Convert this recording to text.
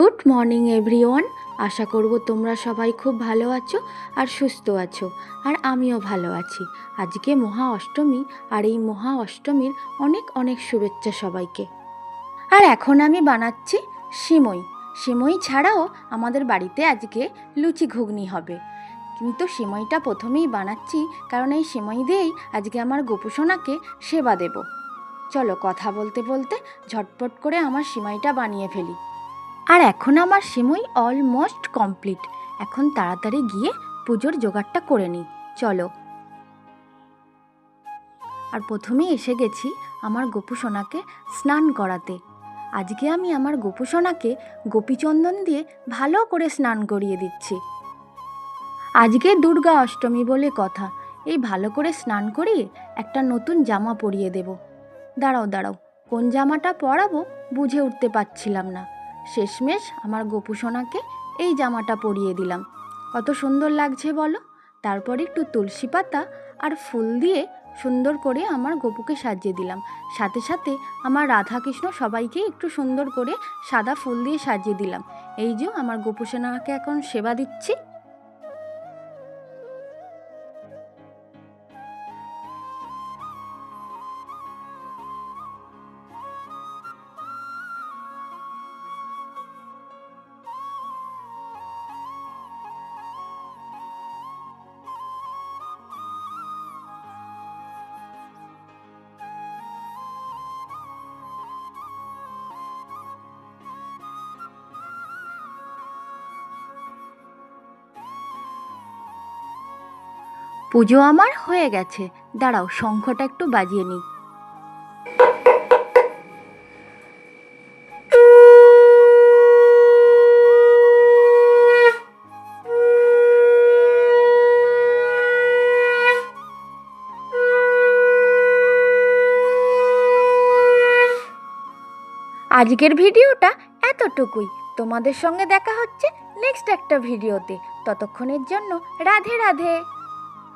Good morning, everyone. আশা করব তোমরা সবাই খুব ভালো আছো আর সুস্থ আছো, আর আমিও ভালো আছি। আজকে মহা অষ্টমী, আর এই মহা অষ্টমীর অনেক অনেক শুভেচ্ছা সবাইকে। আর এখন আমি বানাচ্ছি সিমই। সিমই ছাড়াও আমাদের বাড়িতে আজকে লুচি ঘুগনি হবে। কিন্তু সিমইটা প্রথমেই বানাচ্ছি, কারণ এই সিমই দিয়েই আজকে আমার গোপুসোনাকে সেবা দেব। চলো কথা বলতে বলতে ঝটপট করে আমার সিমাইটা বানিয়ে ফেলি। আর এখন আমার সিমই অলমোস্ট কমপ্লিট এখন তাড়াতাড়ি গিয়ে পুজোর জোগাড়টা করে নিই। চলো। আর প্রথমেই এসে গেছি আমার গোপুসোনাকে স্নান করাতে। আজকে আমি আমার গোপুসোনাকে গোপীচন্দন দিয়ে ভালো করে স্নান করিয়ে দিচ্ছি। আজকে দুর্গা অষ্টমী বলে কথা। এই ভালো করে স্নান করিয়ে একটা নতুন জামা পরিয়ে দেব। দাঁড়াও দাঁড়াও। কোন জামাটা পরাবো বুঝে উঠতে পারছিলাম না। শেষমেশ আমার গোপুসোনাকে এই জামাটা পরিয়ে দিলাম। কত সুন্দর লাগছে বলো? তারপর একটু তুলসী পাতা আর ফুল দিয়ে সুন্দর করে আমার গোপুকে সাজিয়ে দিলাম। সাথে সাথে আমার রাধাকৃষ্ণ সবাইকে একটু সুন্দর করে সাদা ফুল দিয়ে সাজিয়ে দিলাম। এই যে আমার গোপুসেনাকে এখন সেবা দিচ্ছি। পুজো আমার হয়ে গেছে। দাঁড়াও, শঙ্খটা একটু বাজিয়ে নিই। আজকের ভিডিওটা এতটুকুই। তোমাদের সঙ্গে দেখা হচ্ছে নেক্সট একটা ভিডিওতে। ততক্ষণের জন্য রাধে রাধে।